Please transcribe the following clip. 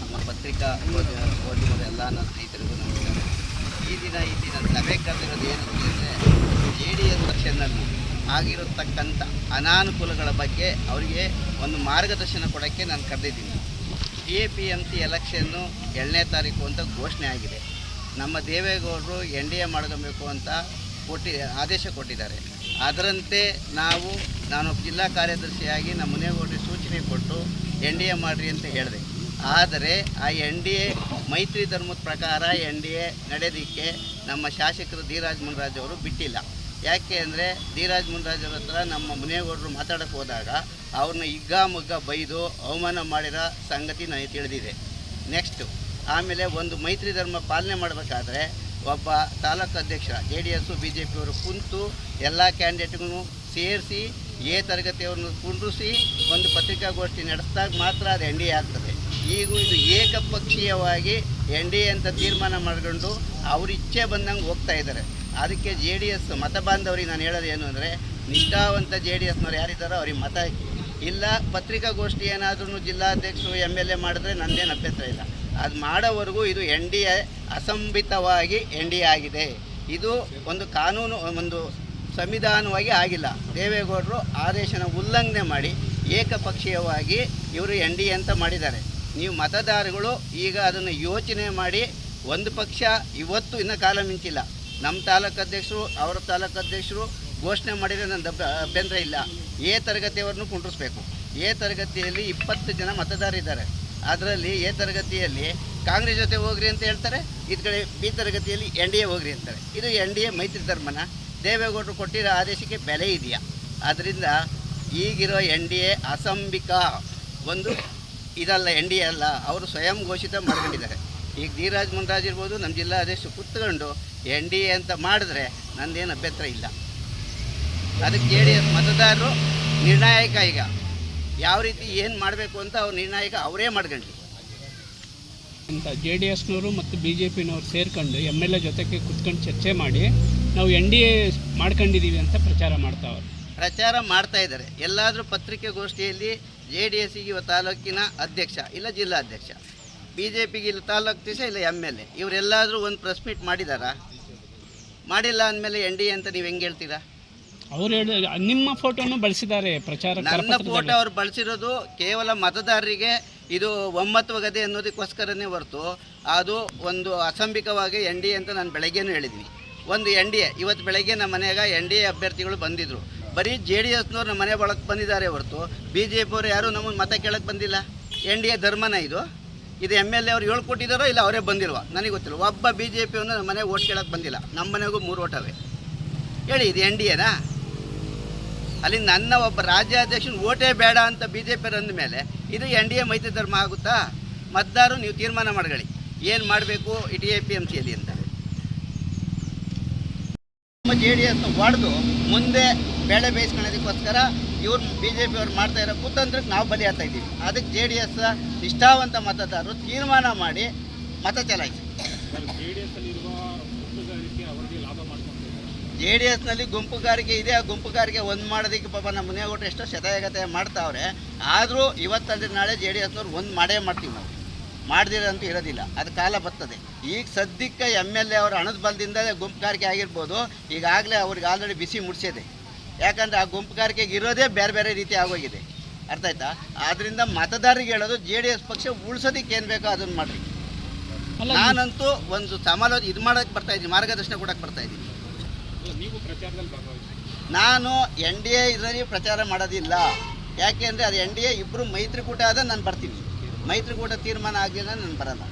ನಮ್ಮ ಪತ್ರಿಕಾ ಓದುವ ಎಲ್ಲ ನನ್ನ ಸ್ನೇಹಿತರಿಗೂ ನಮಸ್ಕಾರ. ಈ ದಿನ ಈ ದಿನ ತಬೇಕಾಗಿರೋದು ಏನು ಅಂತಂದರೆ ಜೆ ಡಿ ಎಸ್ ಪಕ್ಷನಲ್ಲಿ ಆಗಿರತಕ್ಕಂಥ ಅನಾನುಕೂಲಗಳ ಬಗ್ಗೆ ಅವರಿಗೆ ಒಂದು ಮಾರ್ಗದರ್ಶನ ಕೊಡೋಕ್ಕೆ ನಾನು ಕರೆದಿದ್ದೀನಿ. A P M C election ಏಳನೇ ತಾರೀಕು ಅಂತ ಘೋಷಣೆ ಆಗಿದೆ. ನಮ್ಮ ದೇವೇಗೌಡರು ಎನ್ ಡಿ ಎ ಮಾಡ್ಕೊಬೇಕು ಅಂತ ಕೊಟ್ಟಿ, ಆದೇಶ ಕೊಟ್ಟಿದ್ದಾರೆ. ಅದರಂತೆ ನಾವು, ನಾನು ಜಿಲ್ಲಾ ಕಾರ್ಯದರ್ಶಿಯಾಗಿ ನಮ್ಮ ಮುನೇಗೌಡರಿಗೆ ಸೂಚನೆ ಕೊಟ್ಟು ಎನ್ ಡಿ ಎ ಮಾಡಿರಿ ಅಂತ ಹೇಳಿದೆ. ಆದರೆ ಆ ಎನ್ ಡಿ ಎ ಮೈತ್ರಿ ಧರ್ಮದ ಪ್ರಕಾರ ಎನ್ ಡಿ ಎ ನಡೆಯೋದಕ್ಕೆ ನಮ್ಮ ಶಾಸಕರು ಧೀರಾಜ್ ಮುನ್ರಾಜ್ ಅವರು ಬಿಟ್ಟಿಲ್ಲ. ಯಾಕೆ ಅಂದರೆ ಧೀರಾಜ್ ಮುನ್ರಾಜ್ ಅವ್ರ ಹತ್ರ ನಮ್ಮ ಮುನೇಗೌಡರು ಮಾತಾಡೋಕ್ಕೆ ಹೋದಾಗ ಅವ್ರನ್ನ ಹಿಗ್ಗಾಮುಗ್ಗ ಬೈದು ಅವಮಾನ ಮಾಡಿರೋ ಸಂಗತಿ ನನಗೆ ತಿಳಿದಿದೆ. ನೆಕ್ಸ್ಟು ಆಮೇಲೆ ಒಂದು ಮೈತ್ರಿ ಧರ್ಮ ಪಾಲನೆ ಮಾಡಬೇಕಾದ್ರೆ ಒಬ್ಬ ತಾಲೂಕು ಅಧ್ಯಕ್ಷ J D S B J ಪಿಯವರು ಕುಂತು ಎಲ್ಲ ಕ್ಯಾಂಡಿಡೇಟ್ಗೂ ಸೇರಿಸಿ, ಎ ತರಗತಿಯವ್ರನ್ನ ಕುಂಡ್ರಿಸಿ ಒಂದು ಪತ್ರಿಕಾಗೋಷ್ಠಿ ನಡೆಸಿದಾಗ ಮಾತ್ರ ಅದು ಎನ್ ಡಿ ಎ ಆಗ್ತದೆ. ಈಗೂ ಇದು ಏಕಪಕ್ಷೀಯವಾಗಿ ಎನ್ ಡಿ ಎ ಅಂತ ತೀರ್ಮಾನ ಮಾಡಿಕೊಂಡು ಅವ್ರ ಇಚ್ಛೆ ಬಂದಂಗೆ ಹೋಗ್ತಾ ಇದ್ದಾರೆ. ಅದಕ್ಕೆ ಜೆ ಡಿ ಎಸ್ ಮತ ಬಾಂಧವರಿಗೆ ನಾನು ಹೇಳೋದು ಏನು ಅಂದರೆ, ನಿಷ್ಠಾವಂತ ಜೆ ಡಿ ಎಸ್ನವ್ರು ಯಾರಿದ್ದಾರೋ ಅವ್ರಿಗೆ ಮತ ಇಲ್ಲ, ಪತ್ರಿಕಾಗೋಷ್ಠಿ ಏನಾದ್ರೂ ಜಿಲ್ಲಾಧ್ಯಕ್ಷರು ಎಂ ಎಲ್ ಎ ಮಾಡಿದ್ರೆ ನನ್ನದೇನು ಅಭ್ಯಂತರ ಇಲ್ಲ. ಅದು ಮಾಡೋವರೆಗೂ ಇದು ಎನ್ ಡಿ ಎ ಅಸಂಬಿತವಾಗಿ ಎನ್ ಡಿ ಆಗಿದೆ. ಇದು ಒಂದು ಕಾನೂನು, ಒಂದು ಸಂವಿಧಾನವಾಗಿ ಆಗಿಲ್ಲ. ದೇವೇಗೌಡರು ಆದೇಶನ ಉಲ್ಲಂಘನೆ ಮಾಡಿ ಏಕಪಕ್ಷೀಯವಾಗಿ ಇವರು ಎನ್ ಡಿ ಎ ಅಂತ ಮಾಡಿದ್ದಾರೆ. ನೀವು ಮತದಾರಗಳು ಈಗ ಅದನ್ನು ಯೋಚನೆ ಮಾಡಿ, ಒಂದು ಪಕ್ಷ ಇವತ್ತು ಇನ್ನೂ ಕಾಲ ಮಿಂಚಿಲ್ಲ. ನಮ್ಮ ತಾಲೂಕು ಅಧ್ಯಕ್ಷರು, ಅವರ ತಾಲೂಕು ಅಧ್ಯಕ್ಷರು ಘೋಷಣೆ ಮಾಡಿದರೆ ನನ್ನ ಅಭ್ಯಂತರ ಇಲ್ಲ. ಎ ತರಗತಿಯವರನ್ನು ಕುಂಡ್ರಿಸ್ಬೇಕು. ಎ ತರಗತಿಯಲ್ಲಿ ಇಪ್ಪತ್ತು ಜನ ಮತದಾರರಿದ್ದಾರೆ ಅದರಲ್ಲಿ ಎ ತರಗತಿಯಲ್ಲಿ ಕಾಂಗ್ರೆಸ್ ಜೊತೆ ಹೋಗ್ರಿ ಅಂತ ಹೇಳ್ತಾರೆ, ಇದು ಕಡೆ ಬಿ ತರಗತಿಯಲ್ಲಿ ಎನ್ ಡಿ ಎ ಹೋಗ್ರಿ ಅಂತಾರೆ. ಇದು ಎನ್ ಡಿ ಎ ಮೈತ್ರಿ ಧರ್ಮನ ದೇವೇಗೌಡರು ಕೊಟ್ಟಿರೋ ಆದೇಶಕ್ಕೆ ಬೆಲೆ ಇದೆಯಾ? ಆದ್ದರಿಂದ ಈಗಿರೋ ಎನ್ ಡಿ ಎ ಅಸಂಬಿಕ ಒಂದು ಇದಲ್ಲ, ಎನ್ ಡಿ ಎ ಅಲ್ಲ, ಅವರು ಸ್ವಯಂ ಘೋಷಿತ ಮಾಡ್ಕೊಂಡಿದ್ದಾರೆ. ಈಗ ಧೀರಾಜ್ ಮುನ್ರಾಜ್ ಇರ್ಬೋದು ನಮ್ಮ ಜಿಲ್ಲಾಧ್ಯಕ್ಷರು ಕುತ್ಕೊಂಡು ಎನ್ ಡಿ ಎ ಅಂತ ಮಾಡಿದ್ರೆ ನಂದೇನು ಅಭ್ಯಂತರ ಇಲ್ಲ. ಅದಕ್ಕೆ ಜೆ ಡಿ ಎಸ್ ಮತದಾರರು ನಿರ್ಣಾಯಕ ಈಗ. ಯಾವ ರೀತಿ ಏನು ಮಾಡಬೇಕು ಅಂತ ಅವ್ರು ನಿರ್ಣಾಯಕ ಅವರೇ ಮಾಡ್ಕೊಂಡ್ರು. ಅಂತ ಜೆ ಡಿ ಎಸ್ನವರು ಮತ್ತು ಬಿ ಜೆ ಪಿನವ್ರು ಸೇರ್ಕೊಂಡು ಎಂ ಎಲ್ ಎ ಜೊತೆಗೆ ಕುತ್ಕೊಂಡು ಚರ್ಚೆ ಮಾಡಿ ನಾವು ಎನ್ ಡಿ ಎ ಮಾಡ್ಕೊಂಡಿದ್ದೀವಿ ಅಂತ ಪ್ರಚಾರ ಮಾಡ್ತಾವ್ರು ಪ್ರಚಾರ ಮಾಡ್ತಾ ಇದ್ದಾರೆ. ಎಲ್ಲಾದರೂ ಪತ್ರಿಕೆಗೋಷ್ಠಿಯಲ್ಲಿ ಜೆ ಡಿ ಎಸ್ಸಿಗೆ ಇವ ತಾಲೂಕಿನ ಅಧ್ಯಕ್ಷ ಇಲ್ಲ ಜಿಲ್ಲಾಧ್ಯಕ್ಷ ಬಿ ಜೆ ಪಿಗೆ ಇಲ್ಲ ತಾಲೂಕು ದಿವಸ ಇಲ್ಲ ಎಂ ಎಲ್ ಎ. ಇವರೆಲ್ಲಾದರೂ ಒಂದು ಪ್ರೆಸ್ ಮೀಟ್ ಮಾಡಿದಾರಾ? ಮಾಡಿಲ್ಲ ಅಂದಮೇಲೆ ಎನ್ ಡಿ ಎ ಅಂತ ನೀವು ಹೆಂಗೆ ಹೇಳ್ತೀರಾ? ಅವ್ರು ಹೇಳಿ ನಿಮ್ಮ ಫೋಟೋನು ಬಳಸಿದ್ದಾರೆ ಪ್ರಚಾರ ನನ್ನ ಫೋಟೋ ಅವ್ರು ಬಳಸಿರೋದು ಕೇವಲ ಮತದಾರರಿಗೆ ಇದು ಒಮ್ಮತ್ವ ಗದೆ ಅನ್ನೋದಕ್ಕೋಸ್ಕರನೇ ಹೊರತು ಅದು ಒಂದು ಅಸಂಬಿಕವಾಗಿ ಎನ್ ಡಿ ಎ ಅಂತ ನಾನು ಬೆಳಗ್ಗೆನೂ ಹೇಳಿದ್ವಿ ಒಂದು ಎನ್ ಡಿ ಎ ಇವತ್ತು ಬೆಳಗ್ಗೆ ನಮ್ಮ ಮನೆಯಾಗ ಎನ್ ಡಿ ಎ ಅಭ್ಯರ್ಥಿಗಳು ಬಂದಿದ್ದರು ಬರೀ ಜೆ ಡಿ ಎಸ್ನವ್ರು ನಮ್ಮ ಮನೆ ಒಳಗೆ ಬಂದಿದ್ದಾರೆ ಹೊರತು ಬಿ ಜೆ ಪಿಯವರು ಯಾರೂ ನಮ್ಮನ್ನು ಮತ ಕೇಳಕ್ಕೆ ಬಂದಿಲ್ಲ? ಎನ್ ಡಿ ಎ ಧರ್ಮನ ಇದು? ಇದು ಎಂ ಎಲ್ ಎ ಅವ್ರು ಇಲ್ಲ ಅವರೇ ಬಂದಿಲ್ವ? ನನಗೆ ಗೊತ್ತಿಲ್ಲ. ಒಬ್ಬ ಬಿ ಜೆ ಪಿಯವನು ನಮ್ಮ ಮನೆಗೆ ಓಟ್ ಕೇಳೋಕೆ ಬಂದಿಲ್ಲ. ನಮ್ಮ ಮನೆಗೂ ಮೂರು ಓಟವೇ ಹೇಳಿ, ಇದು ಎನ್ ಡಿ ಎನಾ ಅಲ್ಲಿ ನನ್ನ ಒಬ್ಬ ರಾಜ್ಯಾಧ್ಯಕ್ಷನ ಓಟೇ ಬೇಡ ಅಂತ ಬಿ ಜೆ ಪಿ ಮೇಲೆ ಇದು ಎನ್ ಡಿ ಎ ಮೈತ್ರಿ ಧರ್ಮ ಆಗುತ್ತಾ? ಮತದಾರರು ನೀವು ತೀರ್ಮಾನ ಮಾಡ್ಕೊಳ್ಳಿ. ಏನು ಮಾಡಬೇಕು ಟಿ ಎ ಪಿ ಎಂ ಸಿಯಲ್ಲಿ ಅಂತ. ನಮ್ಮ ಜೆ ಡಿ ಎಸ್ನ ಹೊಡೆದು ಮುಂದೆ ಬೇಳೆ ಬೇಯಿಸ್ಕೊಳ್ಳೋದಕ್ಕೋಸ್ಕರ ಇವ್ರು ಬಿ ಜೆ ಪಿ ಅವ್ರು ಮಾಡ್ತಾ ಇರೋ ಕುತಂತ್ರಕ್ಕೆ ನಾವು ಬಲಿಯಾಗ್ತಾ ಇದ್ದೀವಿ. ಅದಕ್ಕೆ ಜೆ ಡಿ ಎಸ್ ನಿಷ್ಠಾವಂತ ಮತದಾರರು ತೀರ್ಮಾನ ಮಾಡಿ ಮತ ಚಲಾಯಿಸಿ. ಜೆ ಡಿ ಎಸ್ನಲ್ಲಿ ಗುಂಪುಗಾರಿಕೆ ಇದೆ, ಆ ಗುಂಪುಗಾರಿಕೆ ಒಂದು ಮಾಡೋದಕ್ಕೆ ಪಾಪ ನಮ್ಮ ಮುನಿಯಾಗೋಟ್ರು ಎಷ್ಟೋ ಶತಾಯಗತೆ ಮಾಡ್ತಾವ್ರೆ. ಆದರೂ ಇವತ್ತಂದ್ರೆ ನಾಳೆ ಜೆ ಡಿ ಎಸ್ನವ್ರು ಒಂದು ಮಾಡೇ ಮಾಡ್ತೀವಿ ನಾವು. ಮಾಡ್ದಿರಂತೂ ಇರೋದಿಲ್ಲ. ಅದು ಕಾಲ ಬರ್ತದೆ. ಈಗ ಸದ್ಯಕ್ಕೆ ಎಂ ಎಲ್ ಎ ಅವರ ಹಣದ ಬಲದಿಂದ ಗುಂಪುಗಾರಿಕೆ ಆಗಿರ್ಬೋದು. ಈಗಾಗಲೇ ಅವ್ರಿಗೆ ಆಲ್ರೆಡಿ ಬಿಸಿ ಮುಡಿಸಿದೆ. ಯಾಕಂದರೆ ಆ ಗುಂಪುಗಾರಿಕೆಗೆ ಇರೋದೇ ಬೇರೆ ಬೇರೆ ರೀತಿ ಆಗೋಗಿದೆ. ಅರ್ಥ ಆಯ್ತಾ? ಆದ್ದರಿಂದ ಮತದಾರರಿಗೆ ಹೇಳೋದು ಜೆ ಡಿ ಎಸ್ ಪಕ್ಷ ಉಳ್ಸೋದಕ್ಕೆ ಏನು ಬೇಕೋ ಅದನ್ನು ಮಾಡಿರಿ. ನಾನಂತೂ ಒಂದು ಸಮಾಲೋಚನೆ ಇದು ಮಾಡೋಕ್ಕೆ ಬರ್ತಾ ಇದ್ದೀನಿ ಮಾರ್ಗದರ್ಶನ ಕೊಡೋಕ್ಕೆ ಬರ್ತಾ ಇದ್ದೀನಿ. ನಾನು ಎನ್ ಡಿ ಎ ಇದರಲ್ಲಿ ಪ್ರಚಾರ ಮಾಡೋದಿಲ್ಲ. ಯಾಕೆ ಅಂದರೆ ಅದು ಎನ್ ಡಿ ಎ ಇಬ್ಬರು ಮೈತ್ರಿಕೂಟ ಆದ ನಾನು ಬರ್ತೀನಿ. ಮೈತ್ರಿಕೂಟ ತೀರ್ಮಾನ ಆಗಲಿಲ್ಲ ನಾನು ಬರಲ್ಲ.